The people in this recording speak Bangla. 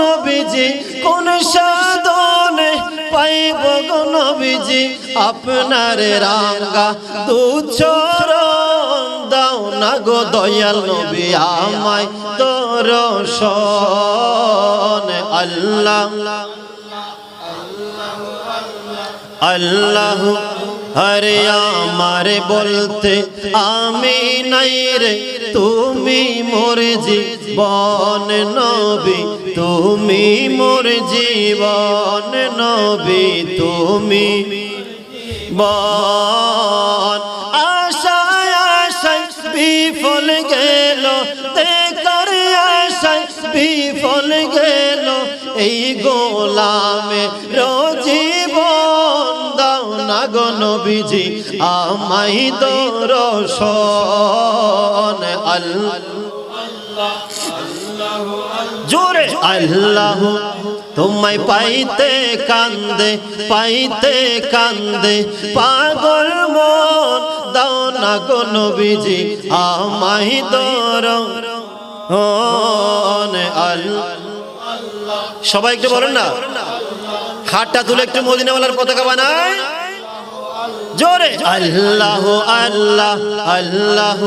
নবীজি, কোন সাধনে পাইব গো নবীজি? আপনার রাঙ্গা দু চরণ দাও না গো দয়াল নবী, আমায় দর্শন। আল্লাহ আল্লাহ হরে আমার বলতে আমি নাই রে, তুমি মোর জীবন নবী, তুমি মোর জীবন নবী, তুমি বন। আশায় আশায় বিফল গেল, দেখার আশায় বিফল গেল, এই গোলামে না গো নবীজি আমাই দর্শন জোরে আল্লাহ, তোমায় পাইতে কান্দে পাইতে কান্দে, পাগল মন দাও না গো নবীজি, আমায় দর সবাই একটু বলেন না খাটটা তুলে একটু মদিনাওয়ালার পতাকা বানায়। জোরে আল্লাহ আল্লাহ আল্লাহ